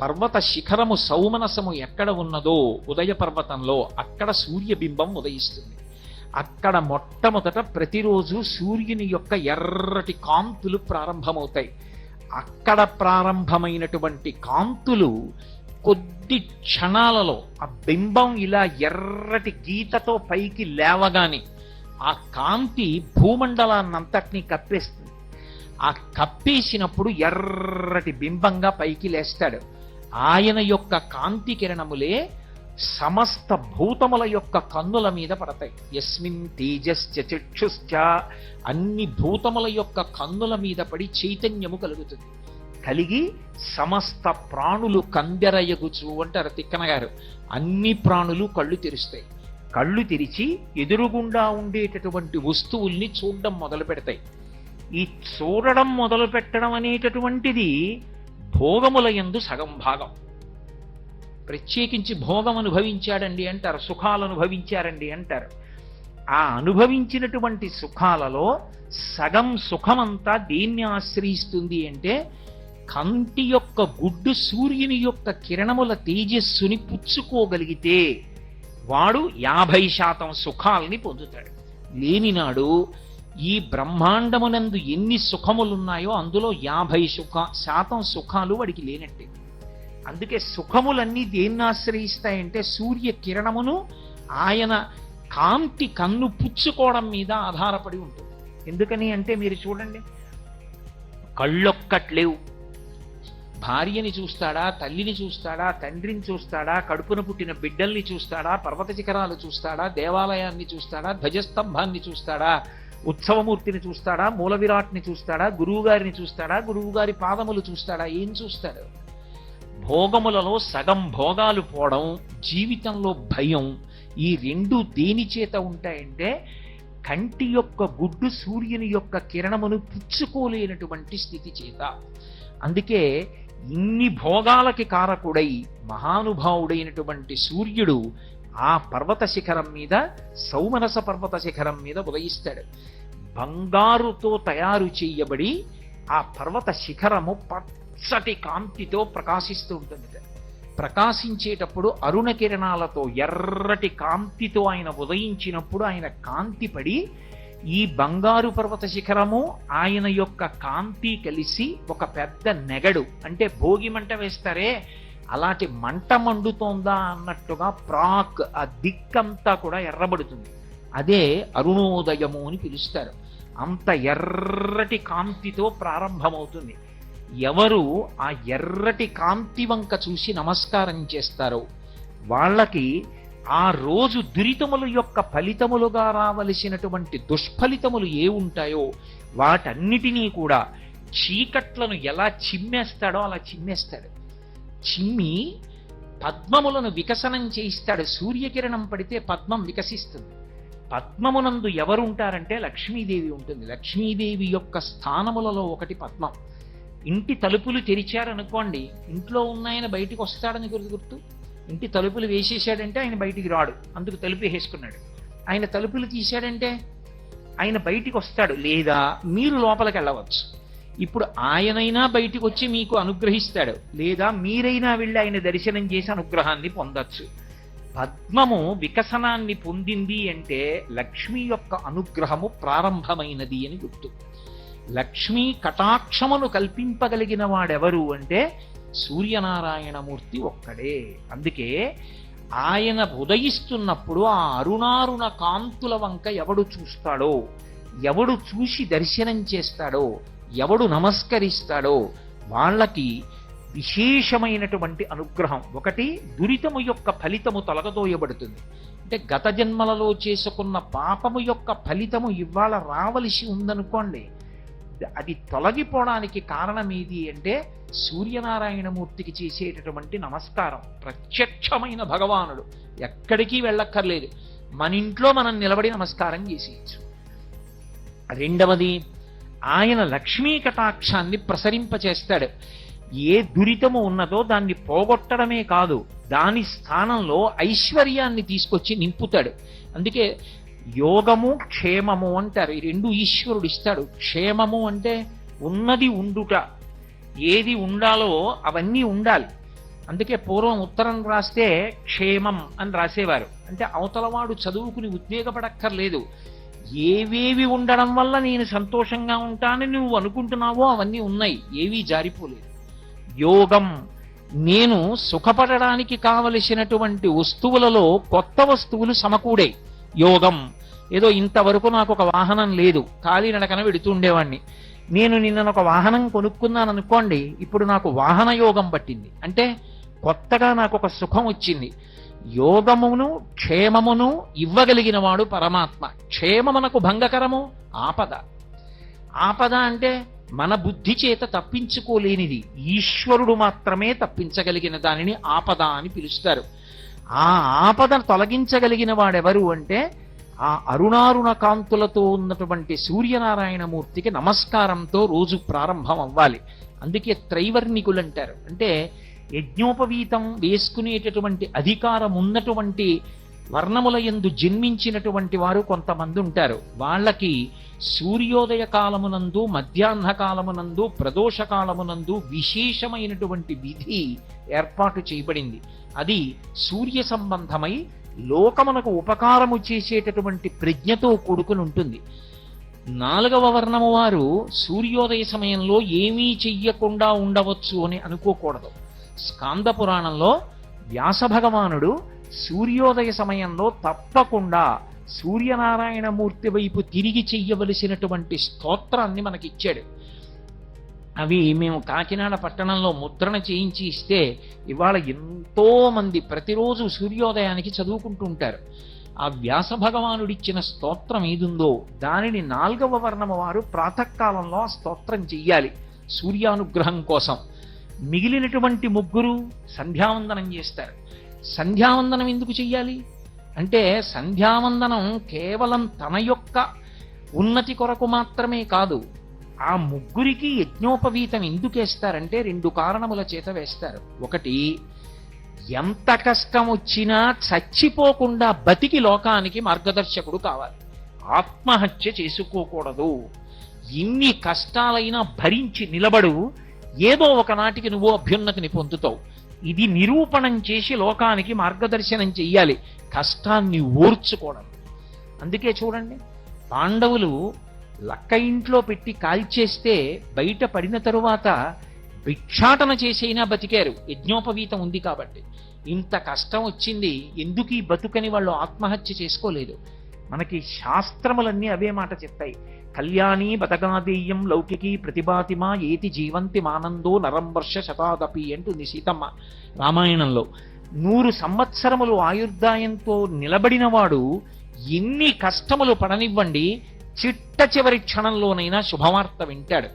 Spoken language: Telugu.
పర్వత శిఖరము సౌమనసము ఎక్కడ ఉన్నదో ఉదయ పర్వతంలో అక్కడ సూర్యబింబం ఉదయిస్తుంది. అక్కడ మొట్టమొదట ప్రతిరోజు సూర్యుని యొక్క ఎర్రటి కాంతులు ప్రారంభమవుతాయి. అక్కడ ప్రారంభమైనటువంటి కాంతులు కొద్ది క్షణాలలో ఆ బింబం ఇలా ఎర్రటి గీతతో పైకి లేవగానే ఆ కాంతి భూమండలాన్నంతటినీ కప్పేస్తుంది. ఆ కప్పేసినప్పుడు ఎర్రటి బింబంగా పైకి లేస్తాడు. ఆయన యొక్క కాంతి కిరణములే సమస్త భూతముల యొక్క కన్నుల మీద పడతాయి. యస్మిన్ తేజశ్చ చక్షుశ్చ అన్ని భూతముల యొక్క కన్నుల మీద పడి చైతన్యము కలుగుతుంది. కలిగి సమస్త ప్రాణులు కందెరయగుచు అంటారు తిక్కన గారు అన్ని ప్రాణులు కళ్ళు తెరుస్తాయి. కళ్ళు తెరిచి ఎదురుగుండా ఉండేటటువంటి వస్తువుల్ని చూడడం మొదలు పెడతాయి ఈ చూడడం మొదలు పెట్టడం అనేటటువంటిది భోగముల యందు సగం భాగం. ప్రత్యేకించి భోగం అనుభవించాడండి అంటారు సుఖాలు అనుభవించారండి అంటారు. ఆ అనుభవించినటువంటి సుఖాలలో సగం సుఖమంతా దేన్ని ఆశ్రయిస్తుంది అంటే కంటి యొక్క గుడ్డు సూర్యుని యొక్క కిరణముల తేజస్సుని పుచ్చుకోగలిగితే వాడు యాభై శాతం సుఖాలని పొందుతాడు. లేనినాడు ఈ బ్రహ్మాండమునందు ఎన్ని సుఖములున్నాయో అందులో యాభై సుఖ శాతం సుఖాలు వాడికి లేనట్టే. అందుకే సుఖములన్నీ దేన్ని ఆశ్రయిస్తాయంటే సూర్య కిరణమును ఆయన కాంతి కన్ను పుచ్చుకోవడం మీద ఆధారపడి ఉంటుంది. ఎందుకని అంటే మీరు చూడండి కళ్ళొక్కట్లేవు. భార్యని చూస్తాడా తల్లిని చూస్తాడా తండ్రిని చూస్తాడా కడుపున పుట్టిన బిడ్డల్ని చూస్తాడా పర్వత శిఖరాలు చూస్తాడా దేవాలయాన్ని చూస్తాడా ధ్వజస్తంభాన్ని చూస్తాడా ఉత్సవమూర్తిని చూస్తాడా మూల విరాట్ని చూస్తాడా గురువుగారిని చూస్తాడా గురువుగారి పాదములు చూస్తాడా ఏం చూస్తాడు? భోగములలో సగం భోగాలు పోవడం జీవితంలో భయం ఈ రెండు దేని చేత ఉంటాయంటే కంటి యొక్క గుడ్డు సూర్యుని యొక్క కిరణమును పుచ్చుకోలేనటువంటి స్థితి చేత. అందుకే ఇన్ని భోగాలకి కారకుడై మహానుభావుడైనటువంటి సూర్యుడు ఆ పర్వత శిఖరం మీద సౌమనస పర్వత శిఖరం మీద ఉదయిస్తాడు. బంగారుతో తయారు చేయబడి ఆ పర్వత శిఖరము పచ్చటి కాంతితో ప్రకాశిస్తూ ఉంటుంది. ప్రకాశించేటప్పుడు అరుణ కిరణాలతో ఎర్రటి కాంతితో ఆయన ఉదయించినప్పుడు ఆయన కాంతి పడి ఈ బంగారు పర్వత శిఖరము ఆయన యొక్క కాంతి కలిసి ఒక పెద్ద నెగడు అంటే భోగి మంట వేస్తారే అలాంటి మంట మండుతోందా అన్నట్టుగా ప్రాక్ ఆ దిక్కంతా కూడా ఎర్రబడుతుంది. అదే అరుణోదయము అని పిలుస్తారు. అంత ఎర్రటి కాంతితో ప్రారంభమవుతుంది. ఎవరు ఆ ఎర్రటి కాంతి వంక చూసి నమస్కారం చేస్తారో వాళ్ళకి ఆ రోజు దురితముల యొక్క ఫలితములుగా రావలసినటువంటి దుష్ఫలితములు ఏ ఉంటాయో వాటన్నిటినీ కూడా చీకట్లను ఎలా చిమ్మేస్తాడో అలా చిమ్మేస్తాడు. చిమ్మి పద్మములను వికసనం చేయిస్తాడు. సూర్యకిరణం పడితే పద్మం వికసిస్తుంది. పద్మమునందు ఎవరు ఉంటారంటే లక్ష్మీదేవి ఉంటుంది. లక్ష్మీదేవి యొక్క స్థానములలో ఒకటి పద్మం. ఇంటి తలుపులు తెరిచారనుకోండి ఇంట్లో ఉన్నాయన బయటికి వస్తాడని గుర్తు గుర్తు ఇంటి తలుపులు వేసేసాడంటే ఆయన బయటికి రాడు. అందుకు తలుపు వేసుకున్నాడు ఆయన తలుపులు తీశాడంటే ఆయన బయటికి వస్తాడు. లేదా మీరు లోపలికి వెళ్ళవచ్చు. ఇప్పుడు ఆయనైనా బయటికి వచ్చి మీకు అనుగ్రహిస్తాడు. లేదా మీరైనా వెళ్ళి ఆయన దర్శనం చేసి అనుగ్రహాన్ని పొందొచ్చు. పద్మము వికసనాన్ని పొందింది అంటే లక్ష్మి యొక్క అనుగ్రహము ప్రారంభమైనది అని గుర్తు. లక్ష్మీ కటాక్షమును కల్పింపగలిగిన వాడెవరు అంటే సూర్యనారాయణమూర్తి ఒక్కడే. అందుకే ఆయన ఉదయిస్తున్నప్పుడు ఆ అరుణారుణ కాంతుల వంక ఎవడు చూస్తాడో ఎవడు చూసి దర్శనం చేస్తాడో ఎవడు నమస్కరిస్తాడో వాళ్ళకి విశేషమైనటువంటి అనుగ్రహం. ఒకటి దురితము యొక్క ఫలితము తొలగదోయబడుతుంది. అంటే గత జన్మలలో చేసుకున్న పాపము యొక్క ఫలితము ఇవాళ రావలసి ఉందనుకోండి అది తొలగిపోవడానికి కారణం ఏది అంటే సూర్యనారాయణమూర్తికి చేసేటటువంటి నమస్కారం. ప్రత్యక్షమైన భగవానుడు. ఎక్కడికి వెళ్ళక్కర్లేదు. మన ఇంట్లో మనం నిలబడి నమస్కారం చేసేయచ్చు. రెండవది ఆయన లక్ష్మీ కటాక్షాన్ని ప్రసరింపచేస్తాడు. ఏ దురితము ఉన్నదో దాన్ని పోగొట్టడమే కాదు దాని స్థానంలో ఐశ్వర్యాన్ని తీసుకొచ్చి నింపుతాడు. అందుకే యోగము క్షేమము అంటారు. ఈ రెండు ఈశ్వరుడు ఇస్తాడు. క్షేమము అంటే ఉన్నది ఉండుట. ఏది ఉండాలో అవన్నీ ఉండాలి. అందుకే పూర్వం ఉత్తరం రాస్తే క్షేమం అని రాసేవారు. అంటే అవతలవాడు చదువుకుని ఉద్వేగపడక్కర్లేదు. ఏవేవి ఉండడం వల్ల నేను సంతోషంగా ఉంటానని నువ్వు అనుకుంటున్నావో అవన్నీ ఉన్నాయి. ఏవీ జారిపోలేదు. యోగం. నేను సుఖపడడానికి కావలసినటువంటి వస్తువులలో కొత్త వస్తువులు సమకూడే యోగం. ఏదో ఇంతవరకు నాకు ఒక వాహనం లేదు. కాలినడకన వెడుతూ ఉండేవాడిని నేను నిన్న ఒక వాహనం కొనుక్కున్నాను అనుకోండి ఇప్పుడు నాకు వాహన యోగం పట్టింది. అంటే కొత్తగా నాకు ఒక సుఖం వచ్చింది. యోగమును క్షేమమును ఇవ్వగలిగిన వాడు పరమాత్మ. క్షేమమునకు భంగకరము ఆపద. ఆపద అంటే మన బుద్ధి చేత తప్పించుకోలేనిది ఈశ్వరుడు మాత్రమే తప్పించగలిగిన దానిని ఆపద అని పిలుస్తారు. ఆ ఆపదను తొలగించగలిగిన వాడెవరు అంటే ఆ అరుణారుణ కాంతులతో ఉన్నటువంటి సూర్యనారాయణమూర్తికి నమస్కారంతో రోజు ప్రారంభం అవ్వాలి అందుకే త్రైవర్ణికులు అంటారు అంటే యజ్ఞోపవీతం వేసుకునేటటువంటి అధికారం ఉన్నటువంటి వర్ణముల యందు జన్మించినటువంటి వారు కొంతమంది ఉంటారు. వాళ్ళకి సూర్యోదయ కాలమునందు మధ్యాహ్న కాలమునందు ప్రదోష కాలమునందు విశేషమైనటువంటి విధి ఏర్పాటు చేయబడింది. అది సూర్య సంబంధమై లోకమునకు ఉపకారము చేసేటటువంటి ప్రజ్ఞతో కూడుకుని ఉంటుంది. నాలుగవ వర్ణము వారు సూర్యోదయ సమయంలో ఏమీ చెయ్యకుండా ఉండవచ్చు అని అనుకోకూడదు. స్కాంద పురాణంలో వ్యాస భగవానుడు సూర్యోదయ సమయంలో తప్పకుండా సూర్యనారాయణమూర్తి వైపు తిరిగి చెయ్యవలసినటువంటి స్తోత్రాన్ని మనకిచ్చాడు. అవి మేము కాకినాడ పట్టణంలో ముద్రణ చేయించి ఇస్తే ఇవాళ ఎంతోమంది ప్రతిరోజు సూర్యోదయానికి చదువుకుంటూ ఉంటారు. ఆ వ్యాస భగవానుడిచ్చిన స్తోత్రం ఏదుందో దానిని నాల్గవ వర్ణము వారు ప్రాతకాలంలో ఆ స్తోత్రం చెయ్యాలి సూర్యానుగ్రహం కోసం. మిగిలినటువంటి ముగ్గురు సంధ్యావందనం చేస్తారు. సంధ్యావందనం ఎందుకు చెయ్యాలి? అంటే సంధ్యావందనం కేవలం తన యొక్క ఉన్నతి కొరకు మాత్రమే కాదు ఆ ముగ్గురికి యజ్ఞోపవీతం ఎందుకు వేస్తారంటే రెండు కారణముల చేత వేస్తారు. ఒకటి ఎంత కష్టం వచ్చినా చచ్చిపోకుండా బతికి లోకానికి మార్గదర్శకుడు కావాలి. ఆత్మహత్య చేసుకోకూడదు. ఇన్ని కష్టాలైనా భరించి నిలబడు ఏదో ఒకనాటికి నువ్వు అభ్యున్నతిని పొందుతావు. ఇది నిరూపణం చేసి లోకానికి మార్గదర్శనం చెయ్యాలి. కష్టాన్ని ఓర్చుకోవడం. అందుకే చూడండి పాండవులు లక్క ఇంట్లో పెట్టి కాల్చేస్తే బయట పడిన తరువాత భిక్షాటన చేసైనా బతికారు. యజ్ఞోపవీతం ఉంది కాబట్టి. ఇంత కష్టం వచ్చింది ఎందుకు ఈ బతుకని వాళ్ళు ఆత్మహత్య చేసుకోలేదు? మనకి శాస్త్రములన్నీ అవే మాట చెప్తాయి. కళ్యాణి బతగాదేయం లౌకికీ ప్రతిభాతిమా ఏతి జీవంతి మానందో నరం వర్ష శతాదపి అంటుంది సీతమ్మ రామాయణంలో. నూరు సంవత్సరములు ఆయుర్దాయంతో నిలబడినవాడు ఎన్ని కష్టములు పడనివ్వండి చిట్ట చివరి క్షణంలోనైనా శుభవార్త వింటాడు.